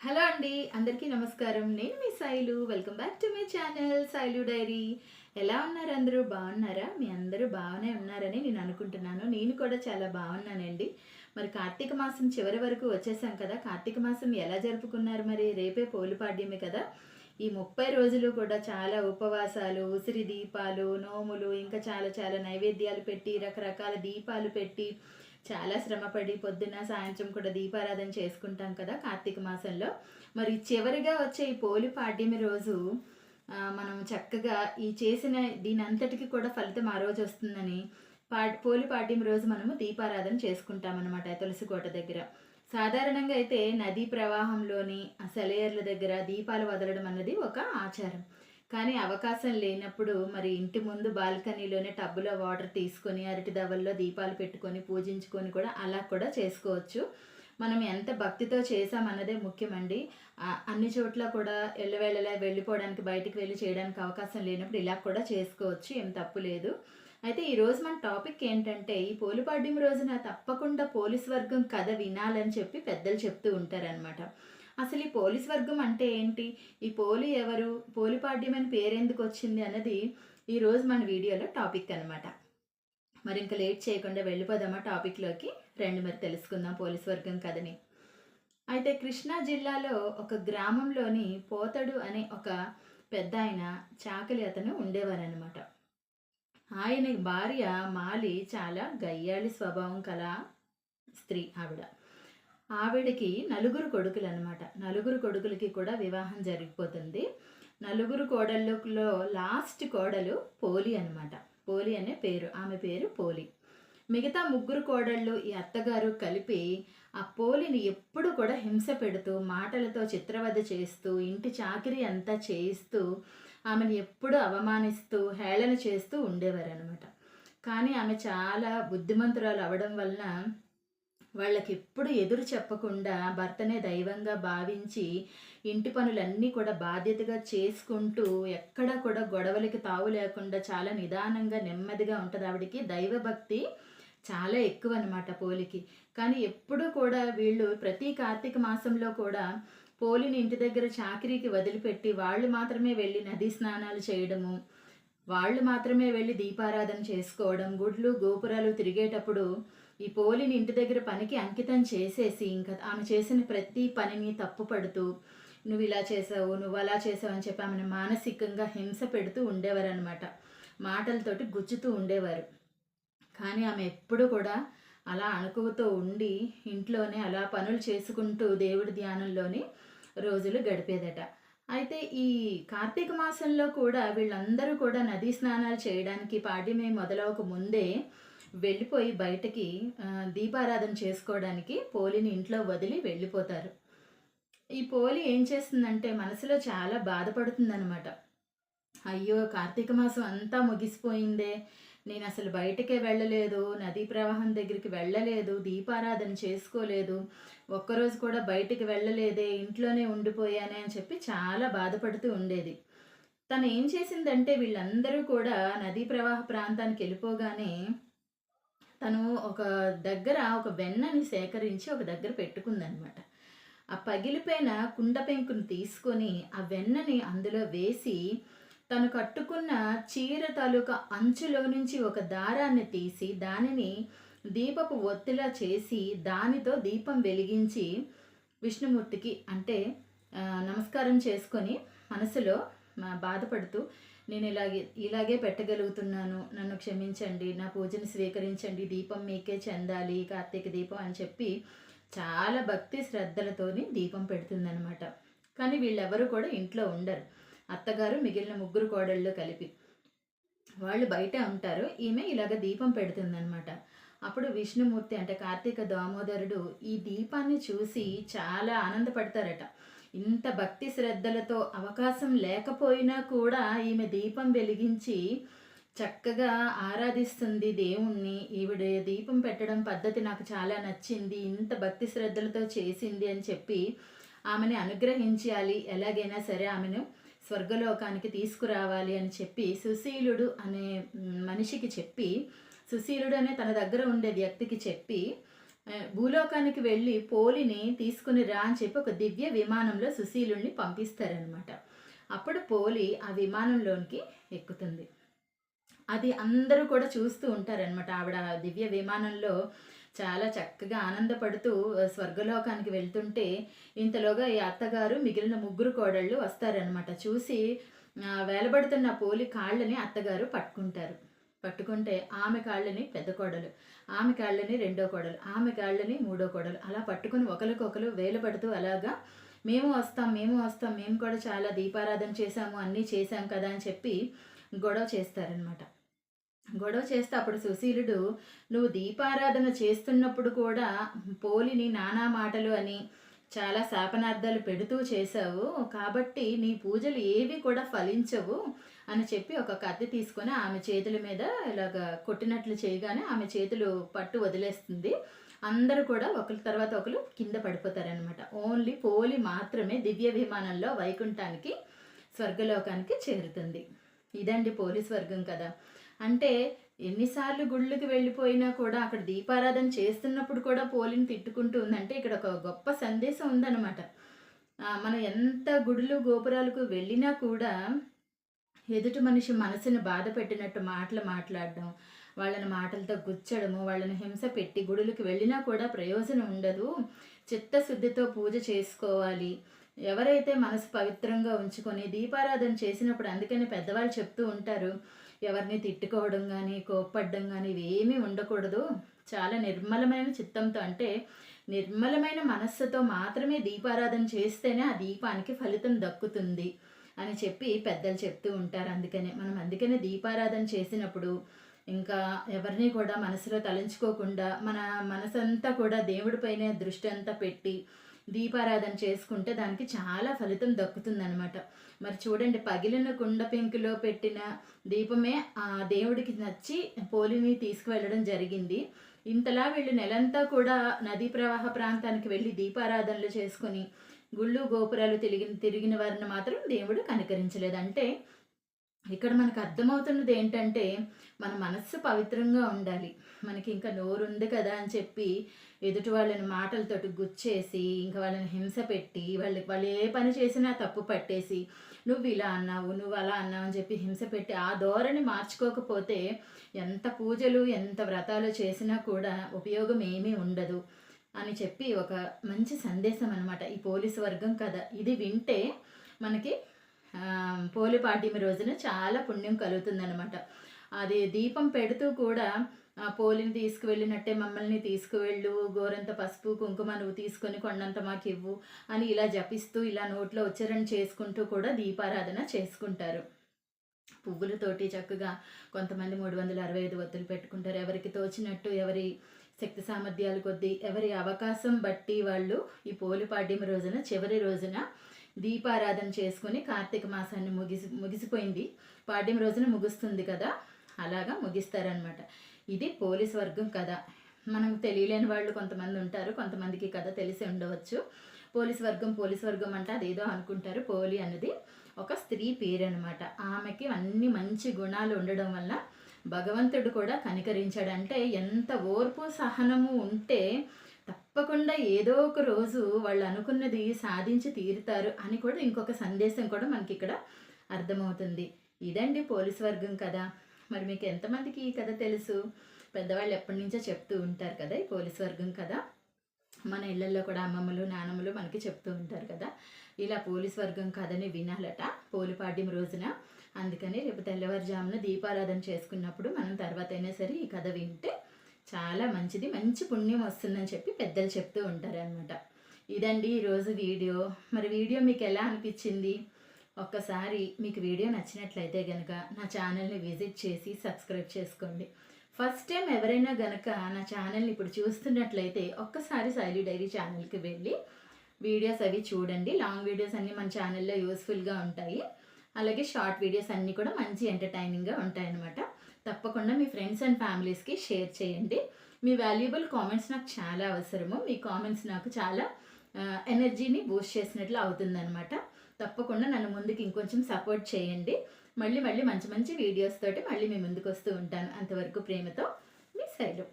Hello అండి అందరికీ నమస్కారం. నేను మీ Sailu welcome back to my channel Sailu diary ఎలా ఉన్నారు అందరూ? బాగున్నారా? మీ అందరూ బాగానే ఉన్నారని నేను అనుకుంటున్నాను. నేను కూడా చాలా బాగున్నానండి. మరి కార్తీక మాసం చివరి వరకు వచ్చేసాం కదా. కార్తీక మాసం ఎలా జరుపుకున్నారు మరి? రేపే పోలుపాడ్యమే కదా. ఈ ముప్పై రోజులు కూడా చాలా ఉపవాసాలు ఉసిరి దీపాలు నోములు ఇంకా చాలా చాలా నైవేద్యాలు పెట్టి రకరకాల దీపాలు పెట్టి చాలా శ్రమపడి పొద్దున సాయంత్రం కూడా దీపారాధన చేసుకుంటాం కదా కార్తీక మాసంలో. మరి చివరిగా వచ్చే ఈ పోలి పాడ్యమి రోజు మనం చక్కగా ఈ చేసిన దీని అంతటికి కూడా ఫలితం ఆ రోజు వస్తుందని పా పోలి పాడ్యమి రోజు మనము దీపారాధన చేసుకుంటాం అనమాట తులసి కోట దగ్గర. సాధారణంగా అయితే నదీ ప్రవాహంలోని ఆ సెలయర్ల దగ్గర దీపాలు వదలడం అన్నది ఒక ఆచారం. కానీ అవకాశం లేనప్పుడు మరి ఇంటి ముందు బాల్కనీలోనే టబ్బులో వాటర్ తీసుకొని అరటి దవల్లో దీపాలు పెట్టుకొని పూజించుకొని కూడా అలా కూడా చేసుకోవచ్చు. మనం ఎంత భక్తితో చేసామన్నదే ముఖ్యమండి. అన్ని చోట్ల కూడా ఎల్లవేళలా వెళ్ళిపోవడానికి బయటికి వెళ్ళి చేయడానికి అవకాశం లేనప్పుడు ఇలా కూడా చేసుకోవచ్చు. ఏం తప్పు లేదు. అయితే ఈరోజు మన టాపిక్ ఏంటంటే ఈ పోలిపాడ్యం రోజున తప్పకుండా పోలీస్ వర్గం కథ వినాలని చెప్పి పెద్దలు చెప్తూ ఉంటారనమాట అసలు ఈ పోలీస్ వర్గం అంటే ఏంటి? ఈ పోలి ఎవరు? పోలిపాడ్యం అని పేరెందుకు వచ్చింది అన్నది ఈరోజు మన వీడియోలో టాపిక్ అనమాట మరి ఇంకా లేట్ చేయకుండా వెళ్ళిపోదామా టాపిక్లోకి? రండి మరి తెలుసుకుందాం పోలీస్ వర్గం కథని. అయితే కృష్ణా జిల్లాలో ఒక గ్రామంలోని పోతడు అనే ఒక పెద్ద ఆయన చాకలి అతను ఉండేవారనమాట ఆయన భార్య మాలి చాలా గయ్యాళి స్వభావం కల స్త్రీ ఆవిడ. ఆవిడకి నలుగురు కొడుకులు అనమాట నలుగురు కొడుకులకి కూడా వివాహం జరిగిపోతుంది. నలుగురు కోడళ్ళలో లాస్ట్ కోడలు పోలి అనమాట పోలి అనే పేరు. ఆమె పేరు పోలి. మిగతా ముగ్గురు కోడళ్ళు ఈ అత్తగారు కలిపి ఆ పోలిని ఎప్పుడు కూడా హింస పెడుతూ మాటలతో చిత్రవద చేస్తూ ఇంటి చాకరీ అంతా చేయిస్తూ ఆమెను ఎప్పుడు అవమానిస్తూ హేళన చేస్తూ ఉండేవారు అనమాట కానీ ఆమె చాలా బుద్ధిమంతురాలు అవడం వలన వాళ్ళకి ఎప్పుడు ఎదురు చెప్పకుండా భర్తనే దైవంగా భావించి ఇంటి పనులన్నీ కూడా బాధ్యతగా చేసుకుంటూ ఎక్కడ కూడా గొడవలకి తావు లేకుండా చాలా నిదానంగా నెమ్మదిగా ఉంటుంది. ఆవిడకి దైవభక్తి చాలా ఎక్కువ అనమాట పోలికి. కానీ ఎప్పుడు కూడా వీళ్ళు ప్రతి కార్తీక మాసంలో కూడా పోలిని ఇంటి దగ్గర చాకరీకి వదిలిపెట్టి వాళ్ళు మాత్రమే వెళ్ళి నదీ స్నానాలు చేయడము వాళ్ళు మాత్రమే వెళ్ళి దీపారాధన చేసుకోవడం గుడ్లు గోపురాలు తిరిగేటప్పుడు ఈ పోలిని ఇంటి దగ్గర పనికి అంకితం చేసేసి ఇంకా ఆమె చేసిన ప్రతి పనిని తప్పుపడుతూ నువ్వు ఇలా చేసావు నువ్వు అలా చేసావు అని చెప్పి ఆమెను మానసికంగా హింస పెడుతూ ఉండేవారు అనమాట మాటలతోటి గుచ్చుతూ ఉండేవారు. కానీ ఆమె ఎప్పుడు కూడా అలా అణుకువతో ఉండి ఇంట్లోనే అలా పనులు చేసుకుంటూ దేవుడి ధ్యానంలోని రోజులు గడిపేదట. అయితే ఈ కార్తీక మాసంలో కూడా వీళ్ళందరూ కూడా నదీ స్నానాలు చేయడానికి పాడ్యమే మొదలవక ముందే వెళ్ళిపోయి బయటకి దీపారాధన చేసుకోవడానికి పోలిని ఇంట్లో వదిలి వెళ్ళిపోతారు. ఈ పోలి ఏం చేస్తుందంటే మనసులో చాలా బాధపడుతుందనమాట అయ్యో కార్తీక మాసం అంతా ముగిసిపోయిందే. నేను అసలు బయటకే వెళ్ళలేదు నదీ ప్రవాహం దగ్గరికి వెళ్ళలేదు దీపారాధన చేసుకోలేదు. ఒక్కరోజు కూడా బయటికి వెళ్ళలేదే ఇంట్లోనే ఉండిపోయానే అని చెప్పి చాలా బాధపడుతూ ఉండేది. తను ఏం చేసిందంటే వీళ్ళందరూ కూడా నదీ ప్రవాహ ప్రాంతానికి వెళ్ళిపోగానే తను ఒక దగ్గర ఒక వెన్నని సేకరించి ఒక దగ్గర పెట్టుకుందనమాట. ఆ పగిలిపోయిన కుండ పెంకుని తీసుకొని ఆ వెన్నని అందులో వేసి తను కట్టుకున్న చీర తాలూకా అంచులో నుంచి ఒక దారాన్ని తీసి దానిని దీపపు ఒత్తిలా చేసి దానితో దీపం వెలిగించి విష్ణుమూర్తికి అంటే నమస్కారం చేసుకొని మనసులో బాధపడుతూ నేను ఇలాగే ఇలాగే పెట్టగలుగుతున్నాను. నన్ను క్షమించండి. నా పూజను స్వీకరించండి. దీపం మీకే చెందాలి. కార్తీక దీపం అని చెప్పి చాలా భక్తి శ్రద్ధలతోని దీపం పెడుతుందనమాట కానీ వీళ్ళెవరూ కూడా ఇంట్లో ఉండరు. అత్తగారు మిగిలిన ముగ్గురు కోడళ్ళు కలిపి. వాళ్ళు బయట ఉంటారు. ఈమె ఇలాగ దీపం పెడుతుందనమాట అప్పుడు విష్ణుమూర్తి అంటే కార్తీక దామోదరుడు ఈ దీపాన్ని చూసి చాలా ఆనందపడతారట. ఇంత భక్తి శ్రద్ధలతో అవకాశం లేకపోయినా కూడా ఈమె దీపం వెలిగించి చక్కగా ఆరాధిస్తుంది దేవుణ్ణి. ఈవిడ దీపం పెట్టడం పద్ధతి నాకు చాలా నచ్చింది. ఇంత భక్తి శ్రద్ధలతో చేసింది అని చెప్పి ఆమెని అనుగ్రహించాలి. ఎలాగైనా సరే ఆమెను స్వర్గలోకానికి తీసుకురావాలి అని చెప్పి సుశీలుడు అనే మనిషికి చెప్పి సుశీలుడు అనే తన దగ్గర ఉండే వ్యక్తికి చెప్పి భూలోకానికి వెళ్ళి పోలిని తీసుకుని రా అని చెప్పి ఒక దివ్య విమానంలో సుశీలుణ్ణి పంపిస్తారనమాట అప్పుడు పోలి ఆ విమానంలోనికి ఎక్కుతుంది. అది అందరూ కూడా చూస్తూ ఉంటారనమాట ఆవిడ ఆ దివ్య విమానంలో చాలా చక్కగా ఆనందపడుతూ స్వర్గలోకానికి వెళ్తుంటే ఇంతలోగా ఈ అత్తగారు మిగిలిన ముగ్గురు కోడళ్ళు వస్తారనమాట చూసి వేలబడుతున్న పోలి కాళ్ళని అత్తగారు పట్టుకుంటారు. పట్టుకుంటే ఆమె కాళ్ళని పెద్ద కోడలు ఆమె కాళ్ళని రెండో కోడలు ఆమె కాళ్ళని మూడో కోడలు. అలా పట్టుకుని ఒకరికొకరు వేలపడుతూ అలాగా మేము వస్తాం మేము వస్తాం మేము కూడా చాలా దీపారాధన చేశాము అన్నీ చేశాం కదా అని చెప్పి గొడవ చేస్తారనమాట గొడవ చేస్తే అప్పుడు సుశీలుడు నువ్వు దీపారాధన చేస్తున్నప్పుడు కూడా పోలిని నానా మాటలు అని చాలా శాపనార్థాలు పెడుతూ చేశావు కాబట్టి నీ పూజలు ఏవి కూడా ఫలించవు అని చెప్పి ఒక కత్తి తీసుకొని ఆమె చేతుల మీద ఇలాగ కొట్టినట్లు చేయగానే ఆమె చేతులు పట్టు వదిలేస్తుంది. అందరూ కూడా ఒకరి తర్వాత ఒకరు కింద పడిపోతారనమాట ఓన్లీ పోలి మాత్రమే దివ్య విమానంలో వైకుంఠానికి స్వర్గలోకానికి చేరుతుంది. ఇదండి పోలి స్వర్గం కదా అంటే ఎన్నిసార్లు గుళ్ళకి వెళ్ళిపోయినా కూడా అక్కడ దీపారాధన చేస్తున్నప్పుడు కూడా పోలిని తిట్టుకుంటూ ఉందంటే ఇక్కడ ఒక గొప్ప సందేశం ఉందన్నమాట. మనం ఎంత గుడులు గోపురాలకు వెళ్ళినా కూడా ఎదుటి మనిషి మనసుని బాధ పెట్టినట్టు మాటలు మాట్లాడడం వాళ్ళని మాటలతో గుచ్చడము వాళ్ళని హింస పెట్టి గుడులకు వెళ్ళినా కూడా ప్రయోజనం ఉండదు. చిత్తశుద్ధితో పూజ చేసుకోవాలి. ఎవరైతే మనసు పవిత్రంగా ఉంచుకొని దీపారాధన చేసినప్పుడు అందుకని పెద్దవాళ్ళు చెప్తూ ఉంటారు ఎవరిని తిట్టుకోవడం కానీ కోప్పడడం కానీ ఇవేమీ ఉండకూడదు. చాలా నిర్మలమైన చిత్తంతో అంటే నిర్మలమైన మనస్సుతో మాత్రమే దీపారాధన చేస్తేనే ఆ దీపానికి ఫలితం దక్కుతుంది. అని చెప్పి పెద్దలు చెప్తూ ఉంటారు. అందుకనే మనం అందుకనే దీపారాధన చేసినప్పుడు ఇంకా ఎవరిని కూడా మనసులో తలంచుకోకుండా మన మనసంతా కూడా దేవుడిపైనే దృష్టి అంతా పెట్టి దీపారాధన చేసుకుంటే దానికి చాలా ఫలితం దక్కుతుందనమాట మరి చూడండి పగిలిన కుండ పెంకులో పెట్టిన దీపమే ఆ దేవుడికి నచ్చి పోలిని తీసుకువెళ్ళడం జరిగింది. ఇంతలా వీళ్ళు నెలంతా కూడా నదీ ప్రవాహ ప్రాంతానికి వెళ్ళి దీపారాధనలు చేసుకొని గుళ్ళు గోపురాలు తిరిగి తిరిగిన వారిని మాత్రం దేవుడు కనికరించలేదు. అంటే ఇక్కడ మనకు అర్థమవుతున్నది ఏంటంటే మన మనస్సు పవిత్రంగా ఉండాలి. మనకి ఇంకా నోరు ఉంది కదా అని చెప్పి ఎదుటి వాళ్ళని మాటలతోటి గుచ్చేసి ఇంకా వాళ్ళని హింస పెట్టి వాళ్ళకి వాళ్ళు ఏ పని చేసినా తప్పు పట్టేసి నువ్వు ఇలా అన్నావు నువ్వు అలా అన్నావు అని చెప్పి హింస పెట్టి ఆ ధోరణి మార్చుకోకపోతే ఎంత పూజలు ఎంత వ్రతాలు చేసినా కూడా ఉపయోగం ఏమీ ఉండదు. అని చెప్పి ఒక మంచి సందేశం అనమాట ఈ పోలీసు వర్గం కథ. ఇది వింటే మనకి పోలి పాడ్యమి రోజున చాలా పుణ్యం కలుగుతుందనమాట అది దీపం పెడుతూ కూడా ఆ పోలిని తీసుకువెళ్ళినట్టే మమ్మల్ని తీసుకువెళ్ళు గోరంత పసుపు కుంకుమ నువ్వు తీసుకొని కొండంత మాకు ఇవ్వు అని ఇలా జపిస్తూ ఇలా నోట్లో ఉచ్చరణ చేసుకుంటూ కూడా దీపారాధన చేసుకుంటారు. పువ్వులతోటి చక్కగా కొంతమంది మూడు వందల అరవై ఐదు ఒత్తులు పెట్టుకుంటారు. ఎవరికి తోచినట్టు ఎవరి శక్తి సామర్థ్యాలు కొద్దీ ఎవరి అవకాశం బట్టి వాళ్ళు ఈ పోలి పోలిపాడ్యం రోజున చివరి రోజున దీపారాధన చేసుకుని కార్తీక మాసాన్ని ముగిసి ముగిసిపోయింది. పాడ్యం రోజున ముగుస్తుంది కదా అలాగా ముగిస్తారనమాట ఇది పోలీస్ వర్గం కథ మనం తెలియలేని వాళ్ళు కొంతమంది ఉంటారు కొంతమందికి కథ తెలిసి ఉండవచ్చు. పోలీస్ వర్గం పోలీస్ వర్గం అంటే అదేదో అనుకుంటారు. పోలి అన్నది ఒక స్త్రీ పేరు అనమాట ఆమెకి అన్ని మంచి గుణాలు ఉండడం వల్ల భగవంతుడు కూడా కనికరించాడంటే ఎంత ఓర్పు సహనము ఉంటే తప్పకుండా ఏదో ఒక రోజు వాళ్ళు అనుకున్నది సాధించి తీరుతారు అని కూడా ఇంకొక సందేశం కూడా మనకి ఇక్కడ అర్థమవుతుంది. ఇదండి పోలీస్ వర్గం కదా మరి మీకు ఎంతమందికి ఈ కథ తెలుసు? పెద్దవాళ్ళు ఎప్పటి నుంచో చెప్తూ ఉంటారు కదా ఈ పోలీస్ వర్గం కదా మన ఇళ్ళల్లో కూడా అమ్మమ్మలు నానమ్మలు మనకి చెప్తూ ఉంటారు కదా. ఇలా పోలీస్ వర్గం కథని వినాలట. పోలిపాడ్యం రోజున. అందుకని రేపు తెల్లవారుజామున దీపారాధన చేసుకున్నప్పుడు మనం తర్వాత అయినా సరే ఈ కథ వింటే చాలా మంచిది. మంచి పుణ్యం వస్తుందని చెప్పి పెద్దలు చెప్తూ ఉంటారనమాట ఇదండి ఈరోజు వీడియో. మరి వీడియో మీకు ఎలా అనిపించింది? ఒక్కసారి మీకు వీడియో నచ్చినట్లయితే కనుక నా ఛానల్ని విజిట్ చేసి సబ్స్క్రైబ్ చేసుకోండి. ఫస్ట్ టైం ఎవరైనా గనక నా ఛానల్ని ఇప్పుడు చూస్తున్నట్లయితే ఒక్కసారి శైలి డైరీ ఛానల్కి వెళ్ళి వీడియోస్ అవి చూడండి. లాంగ్ వీడియోస్ అన్నీ మన ఛానల్లో యూస్ఫుల్గా ఉంటాయి. అలాగే షార్ట్ వీడియోస్ అన్నీ కూడా మంచి ఎంటర్టైనింగ్గా ఉంటాయన్నమాట. తప్పకుండా మీ ఫ్రెండ్స్ అండ్ ఫ్యామిలీస్కి షేర్ చేయండి. మీ వాల్యుబుల్ కామెంట్స్ నాకు చాలా అవసరము. మీ కామెంట్స్ నాకు చాలా ఎనర్జీని బూస్ట్ చేసినట్లు అవుతుందన్నమాట. తప్పకుండా నన్ను ముందుకు ఇంకొంచెం సపోర్ట్ చేయండి. మళ్ళీ మళ్ళీ మంచి మంచి వీడియోస్ తోటి మళ్ళీ మీ ముందుకు వస్తూ ఉంటాను. అంతవరకు ప్రేమతో మీ శైలు.